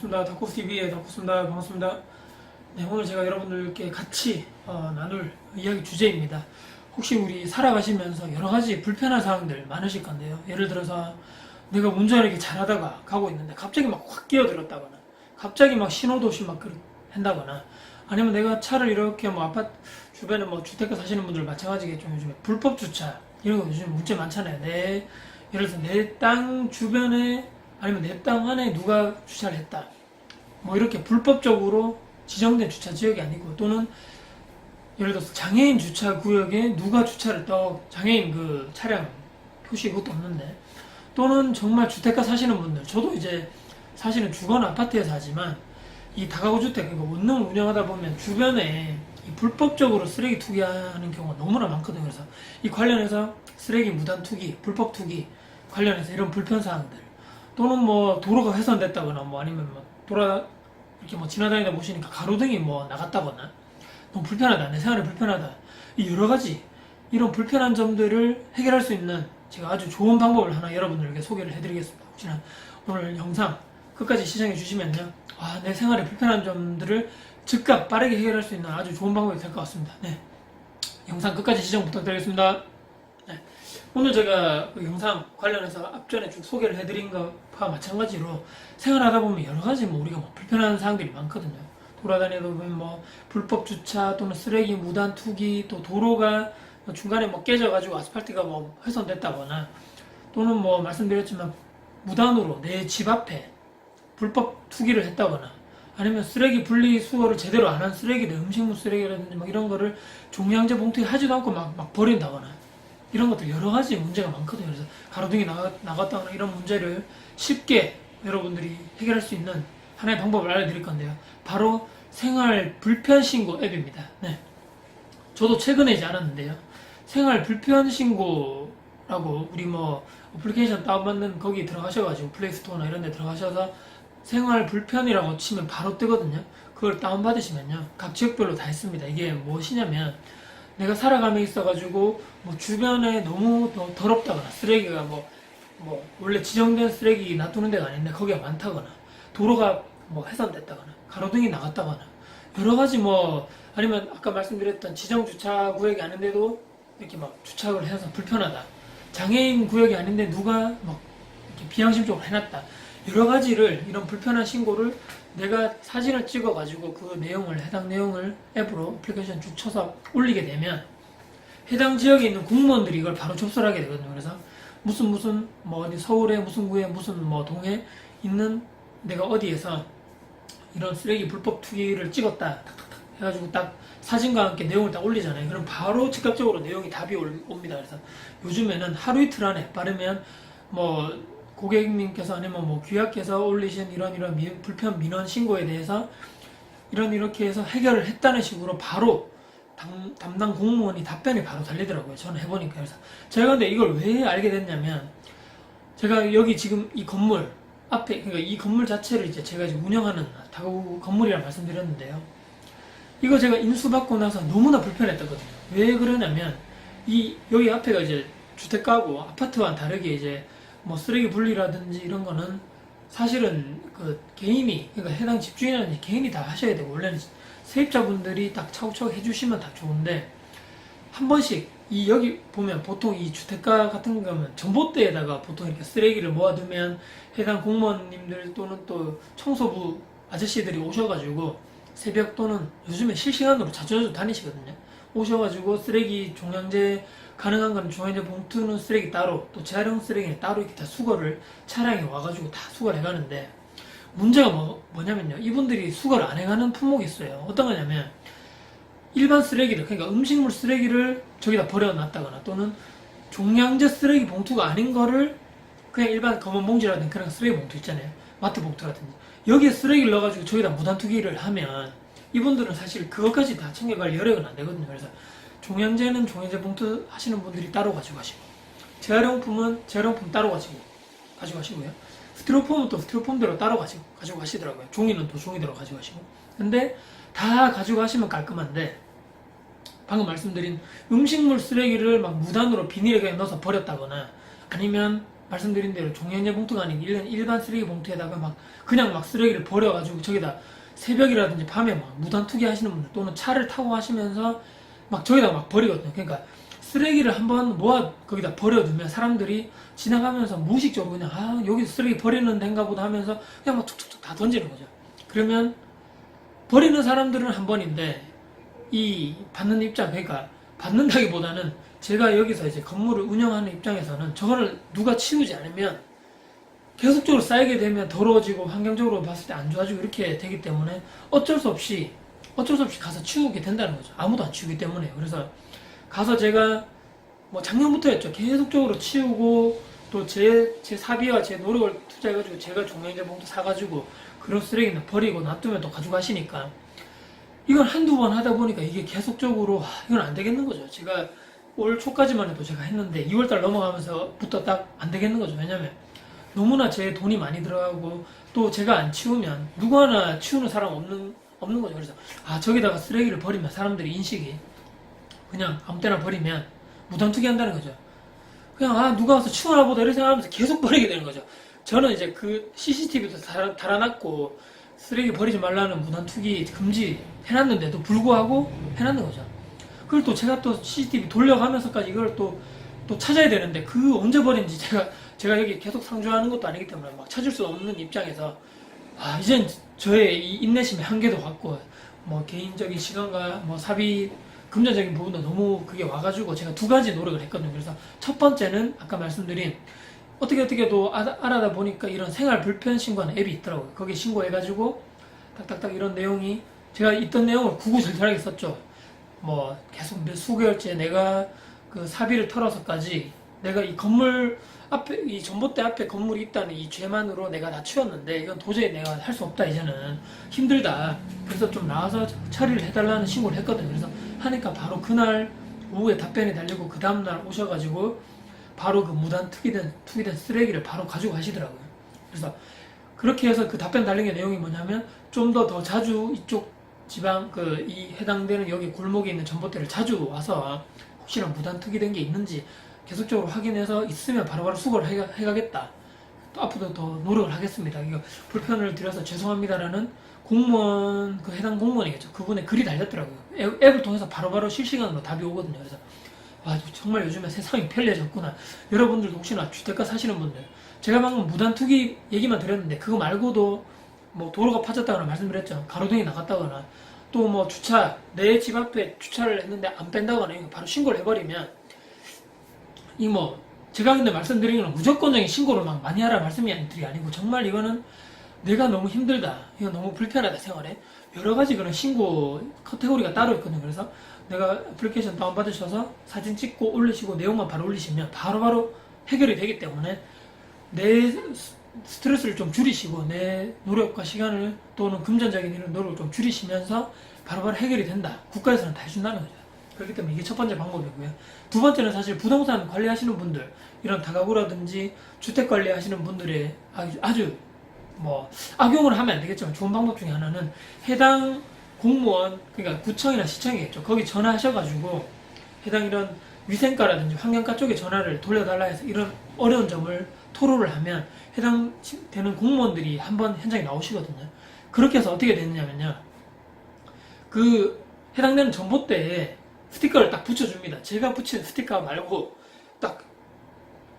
반갑습니다. 닥코스TV의 닥코스입니다. 반갑습니다. 네, 오늘 제가 여러분들께 같이 어, 나눌 이야기 주제입니다. 혹시 우리 살아가시면서 여러 가지 불편한 상황들 많으실 건데요. 예를 들어서 내가 운전을 이렇게 잘하다가 가고 있는데 갑자기 막 확 끼어들었다거나 갑자기 막 신호도 없이 막 한다거나 아니면 내가 차를 이렇게 뭐 아파트 주변에 뭐 주택가 사시는 분들 마찬가지겠죠. 요즘에 불법 주차 이런 거 요즘 문제 많잖아요. 내 예를 들어서 내 땅 주변에 아니면 내 땅 안에 누가 주차를 했다. 뭐 이렇게 불법적으로 지정된 주차 지역이 아니고 또는 예를 들어서 장애인 주차 구역에 누가 주차를 떠 장애인 그 차량 표시 이것도 없는데 또는 정말 주택가 사시는 분들 저도 이제 사실은 주거나 아파트에 사지만 이 다가구 주택 그러니까 원룸 운영하다 보면 주변에 이 불법적으로 쓰레기 투기하는 경우가 너무나 많거든요. 그래서 이 관련해서 쓰레기 무단 투기, 불법 투기 관련해서 이런 불편 사항들 또는 뭐 도로가 훼손됐다거나 뭐 아니면 뭐 돌아 이렇게 뭐 지나다니다 보시니까 가로등이 뭐 나갔다거나 너무 불편하다 내 생활이 불편하다 이 여러 가지 이런 불편한 점들을 해결할 수 있는 제가 아주 좋은 방법을 하나 여러분들에게 소개를 해드리겠습니다. 혹시나 오늘 영상 끝까지 시청해 주시면요, 아, 내 생활에 불편한 점들을 즉각 빠르게 해결할 수 있는 아주 좋은 방법이 될 것 같습니다. 네, 영상 끝까지 시청 부탁드리겠습니다. 네. 오늘 제가 그 영상 관련해서 앞전에 쭉 소개를 해드린 것과 마찬가지로 생활하다 보면 여러 가지 뭐 우리가 뭐 불편한 사항들이 많거든요. 돌아다니다 보면 뭐 불법 주차 또는 쓰레기 무단 투기 또 도로가 뭐 중간에 뭐 깨져가지고 아스팔트가 뭐 훼손됐다거나 또는 뭐 말씀드렸지만 무단으로 내 집 앞에 불법 투기를 했다거나 아니면 쓰레기 분리 수거를 제대로 안 한 쓰레기들 음식물 쓰레기라든지 막 이런 거를 종량제 봉투에 하지도 않고 막, 막 버린다거나 이런 것들 여러 가지 문제가 많거든요. 그래서 가로등이 나갔다거나 이런 문제를 쉽게 여러분들이 해결할 수 있는 하나의 방법을 알려드릴 건데요. 바로 생활 불편 신고 앱입니다. 네. 저도 최근에 이제 알았는데요. 생활 불편 신고라고 우리 뭐 어플리케이션 다운받는 거기 들어가셔가지고 플레이스토어나 이런 데 들어가셔서 생활 불편이라고 치면 바로 뜨거든요. 그걸 다운받으시면요. 각 지역별로 다 있습니다. 이게 무엇이냐면 내가 살아감에 있어가지고 뭐 주변에 너무 더 더럽다거나 쓰레기가 뭐, 뭐 원래 지정된 쓰레기 놔두는 데가 아닌데 거기가 많다거나 도로가 뭐 훼손됐다거나 가로등이 나갔다거나 여러 가지 뭐 아니면 아까 말씀드렸던 지정 주차 구역이 아닌데도 이렇게 막 주차를 해서 불편하다. 장애인 구역이 아닌데 누가 막 이렇게 비양심적으로 해놨다. 여러 가지를 이런 불편한 신고를 내가 사진을 찍어가지고 그 내용을 해당 내용을 앱으로 애플리케이션 쭉 쳐서 올리게 되면 해당 지역에 있는 공무원들이 이걸 바로 접수를 하게 되거든요. 그래서 무슨 무슨 뭐 어디 서울에 무슨 구에 무슨 뭐 동에 있는 내가 어디에서 이런 쓰레기 불법 투기를 찍었다 탁탁탁 해가지고 딱 사진과 함께 내용을 딱 올리잖아요. 그럼 바로 즉각적으로 내용이 답이 올- 옵니다. 그래서 요즘에는 하루 이틀 안에 빠르면 뭐 고객님께서 아니면 뭐 귀하께서 올리신 이런 이런 미- 불편 민원 신고에 대해서 이런 이렇게 해서 해결을 했다는 식으로 바로 담, 담당 공무원이 답변이 바로 달리더라고요. 저는 해보니까 그래서 제가 근데 이걸 왜 알게 됐냐면 제가 여기 지금 이 건물 앞에 그러니까 이 건물 자체를 이제 제가 지금 운영하는 다가구 건물이라 말씀드렸는데요. 이거 제가 인수받고 나서 너무나 불편했거든요. 왜 그러냐면 이 여기 앞에가 이제 주택가고 아파트와는 다르게 이제 뭐 쓰레기 분리라든지 이런 거는 사실은 그 개인이 그러니까 해당 집주인이라든지 개인이 다 하셔야 되고 원래는 세입자분들이 딱 차곡차곡 해주시면 다 좋은데 한 번씩 이 여기 보면 보통 이 주택가 같은 거면 전봇대에다가 보통 이렇게 쓰레기를 모아두면 해당 공무원님들 또는 또 청소부 아저씨들이 오셔가지고 새벽 또는 요즘에 실시간으로 자주 다니시거든요. 오셔가지고 쓰레기 종량제 가능한 건 종량제 봉투는 쓰레기 따로 또 재활용 쓰레기는 따로 이렇게 다 수거를 차량에 와가지고 다 수거를 해가는데 문제가 뭐, 뭐냐면요. 이분들이 수거를 안 해가는 품목이 있어요. 어떤 거냐면 일반 쓰레기를 그러니까 음식물 쓰레기를 저기다 버려놨다거나 또는 종량제 쓰레기 봉투가 아닌 거를 그냥 일반 검은 봉지라든지 그런 쓰레기 봉투 있잖아요. 마트 봉투라든지 여기에 쓰레기를 넣어가지고 저기다 무단 투기를 하면 이분들은 사실 그것까지 다 챙겨갈 여력은 안 되거든요. 그래서 종량제는 종량제 봉투 하시는 분들이 따로 가지고 가시고 재활용품은 재활용품 따로 가지고 가지고 가시고요. 스티로폼은 또 스티로폼대로 따로 가지고 가지고 가시더라고요. 종이는 또 종이대로 가지고 가시고. 근데 다 가지고 가시면 깔끔한데 방금 말씀드린 음식물 쓰레기를 막 무단으로 비닐에 넣어서 버렸다거나 아니면 말씀드린 대로 종량제 봉투가 아닌 일반 쓰레기 봉투에다가 막 그냥 막 쓰레기를 버려가지고 저기다 새벽이라든지 밤에 막 무단 투기하시는 분들 또는 차를 타고 하시면서 막 저기다 막 버리거든요. 그러니까 쓰레기를 한번 모아 거기다 버려두면 사람들이 지나가면서 무의식적으로 그냥 아 여기 쓰레기 버리는 데인가 보다 하면서 그냥 막 툭툭툭 다 던지는 거죠. 그러면 버리는 사람들은 한 번인데 이 받는 입장 그러니까 받는다기보다는 제가 여기서 이제 건물을 운영하는 입장에서는 저거를 누가 치우지 않으면 계속적으로 쌓이게 되면 더러워지고 환경적으로 봤을 때 안 좋아지고 이렇게 되기 때문에 어쩔 수 없이 어쩔 수 없이 가서 치우게 된다는 거죠. 아무도 안 치우기 때문에 그래서 가서 제가 뭐 작년부터였죠. 계속적으로 치우고 또 제 제 사비와 제 노력을 투자해가지고 제가 종량제 봉투 사가지고 그런 쓰레기는 버리고 놔두면 또 가져가시니까 이건 한두 번 하다 보니까 이게 계속적으로 하, 이건 안 되겠는 거죠. 제가 올 초까지만 해도 제가 했는데 2월달 넘어가면서부터 딱 안 되겠는 거죠. 왜냐면 너무나 제 돈이 많이 들어가고 또 제가 안 치우면 누구 하나 치우는 사람 없는 없는 거죠. 그래서 아 저기다가 쓰레기를 버리면 사람들이 인식이 그냥 아무 때나 버리면 무단투기 한다는 거죠. 그냥 아 누가 와서 치우나 보다 이렇게 생각하면서 계속 버리게 되는 거죠. 저는 이제 그 CCTV도 달아, 달아 놨고 쓰레기 버리지 말라는 무단투기 금지 해놨는데도 불구하고 해놨는 거죠. 그걸 또 제가 또 CCTV 돌려가면서까지 이걸 또, 또 찾아야 되는데 그 언제 버린지 제가 제가 여기 계속 상주하는 것도 아니기 때문에 막 찾을 수 없는 입장에서 아 이젠 저의 이 인내심의 한계도 왔고 뭐 개인적인 시간과 뭐 사비 금전적인 부분도 너무 그게 와가지고 제가 두 가지 노력을 했거든요. 그래서 첫 번째는 아까 말씀드린 어떻게 어떻게도 아- 알아다 보니까 이런 생활 불편 신고하는 앱이 있더라고요. 거기에 신고해가지고 딱딱딱 이런 내용이 제가 있던 내용을 구구절절하게 썼죠. 뭐 계속 몇 수개월째 내가 그 사비를 털어서까지 내가 이 건물 앞에 이 전봇대 앞에 건물이 있다는 이 죄만으로 내가 다 치웠는데 이건 도저히 내가 할 수 없다 이제는. 힘들다. 그래서 좀 나와서 처리를 해달라는 신고를 했거든요 그래서 하니까 바로 그날 오후에 답변이 달리고 그 다음날 오셔가지고 바로 그 무단 투기된 투기된 쓰레기를 바로 가지고 가시더라고요. 그래서 그렇게 해서 그 답변 달린 게 내용이 뭐냐면 좀 더더 자주 이쪽 지방 그 이 해당되는 여기 골목에 있는 전봇대를 자주 와서 혹시나 무단 투기된 게 있는지 계속적으로 확인해서 있으면 바로바로 수거를 해가, 해가겠다. 또 앞으로 더 노력을 하겠습니다. 이거 불편을 드려서 죄송합니다라는 공무원 그 해당 공무원이겠죠. 그분의 글이 달렸더라고요. 앱, 앱을 통해서 바로바로 실시간으로 답이 오거든요. 그래서 와 정말 요즘에 세상이 편리해졌구나. 여러분들도 혹시나 주택가 사시는 분들 제가 방금 무단 투기 얘기만 드렸는데 그거 말고도 뭐 도로가 파졌다거나 말씀드렸죠. 가로등이 나갔다거나 또 뭐 주차 내 집 앞에 주차를 했는데 안 뺀다거나 바로 신고를 해버리면 이 뭐 제가 근데 말씀드리는 건 무조건적인 신고를 막 많이 하라 말씀이 아니- 아니고 정말 이거는 내가 너무 힘들다 이거 너무 불편하다 생활에 여러 가지 그런 신고 카테고리가 따로 있거든요. 그래서 내가 애플리케이션 다운받으셔서 사진 찍고 올리시고 내용만 바로 올리시면 바로바로 해결이 되기 때문에 내 스- 스트레스를 좀 줄이시고 내 노력과 시간을 또는 금전적인 이런 노력을 좀 줄이시면서 바로바로 해결이 된다 국가에서는 다 해준다는 거죠 그렇기 때문에 이게 첫 번째 방법이고요. 두 번째는 사실 부동산 관리하시는 분들, 이런 다가구라든지 주택 관리하시는 분들의 아주, 아주 뭐 악용을 하면 안 되겠지만 좋은 방법 중에 하나는 해당 공무원, 그러니까 구청이나 시청이겠죠. 거기 전화하셔가지고 해당 이런 위생과라든지 환경과 쪽에 전화를 돌려달라 해서 이런 어려운 점을 토로를 하면 해당되는 공무원들이 한번 현장에 나오시거든요. 그렇게 해서 어떻게 됐냐면요. 그 해당되는 전봇대에 스티커를 딱 붙여줍니다. 제가 붙인 스티커 말고 딱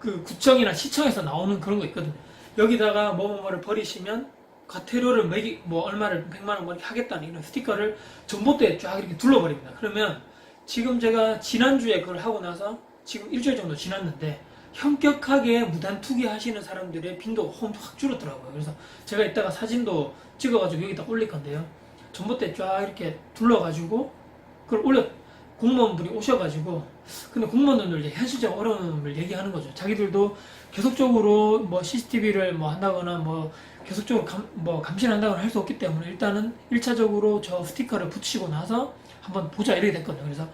그 구청이나 시청에서 나오는 그런 거 있거든요. 여기다가 뭐뭐를 버리시면 과태료를 매기 뭐 얼마를 100만 원 버리 하겠다는 이런 스티커를 전봇대에 쫙 이렇게 둘러버립니다. 그러면 지금 제가 지난주에 그걸 하고 나서 지금 일주일 정도 지났는데 현격하게 무단 투기 하시는 사람들의 빈도가 확확 줄었더라고요. 그래서 제가 이따가 사진도 찍어가지고 여기다 올릴 건데요. 전봇대 쫙 이렇게 둘러가지고 그걸 올려 공무원분이 오셔가지고 근데 공무원들 이제 현실적 어려움을 얘기하는 거죠. 자기들도 계속적으로 뭐 CCTV를 뭐 한다거나 뭐 계속적으로 감, 뭐 감시한다거나 할 수 없기 때문에 일단은 1차적으로 저 스티커를 붙이고 나서 한번 보자 이렇게 됐거든요. 그래서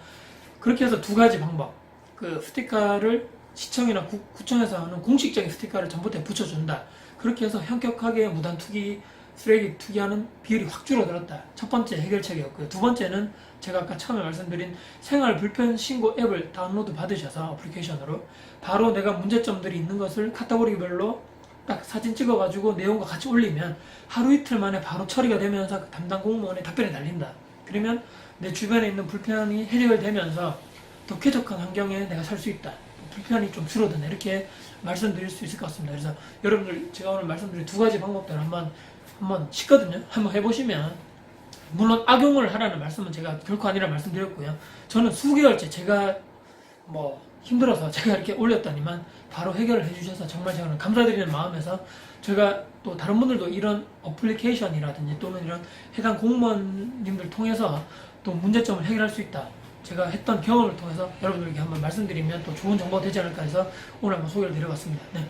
그렇게 해서 두 가지 방법. 그 스티커를 시청이나 구, 구청에서 하는 공식적인 스티커를 전봇대에 붙여준다. 그렇게 해서 현격하게 무단 투기 쓰레기 투기하는 비율이 확 줄어들었다. 첫 번째 해결책이었고요. 두 번째는 제가 아까 처음에 말씀드린 생활 불편 신고 앱을 다운로드 받으셔서 어플리케이션으로 바로 내가 문제점들이 있는 것을 카테고리별로 딱 사진 찍어가지고 내용과 같이 올리면 하루 이틀 만에 바로 처리가 되면서 그 담당 공무원의 답변이 달린다. 그러면 내 주변에 있는 불편이 해결되면서 더 쾌적한 환경에 내가 살 수 있다. 불편이 좀 줄어든다. 이렇게 말씀드릴 수 있을 것 같습니다. 그래서 여러분들 제가 오늘 말씀드린 두 가지 방법들 한번 한번 쉽거든요. 한번 해보시면 물론 악용을 하라는 말씀은 제가 결코 아니라 말씀드렸고요. 저는 수개월째 제가 뭐 힘들어서 제가 이렇게 올렸더니만 바로 해결을 해주셔서 정말 저는 감사드리는 마음에서 제가 또 다른 분들도 이런 어플리케이션이라든지 또는 이런 해당 공무원님들 통해서 또 문제점을 해결할 수 있다. 제가 했던 경험을 통해서 여러분들에게 한번 말씀드리면 또 좋은 정보가 되지 않을까 해서 오늘 한번 소개를 드려봤습니다. 네.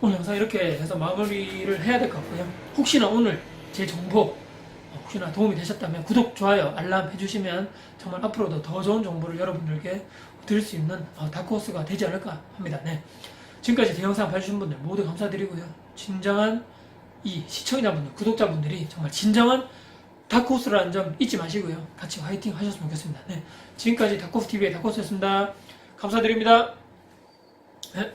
오늘 영상 이렇게 해서 마무리를 해야 될 것 같고요. 혹시나 오늘 제 정보 어, 혹시나 도움이 되셨다면 구독, 좋아요, 알람 해주시면 정말 앞으로도 더 좋은 정보를 여러분들께 드릴 수 있는 어, 다크호스가 되지 않을까 합니다. 네. 지금까지 제 영상 봐주신 분들 모두 감사드리고요. 진정한 이 시청자분들, 구독자분들이 정말 진정한 다크호스라는 점 잊지 마시고요. 같이 화이팅 하셨으면 좋겠습니다. 네. 지금까지 다크호스 TV의 다크호스였습니다. 감사드립니다. 네.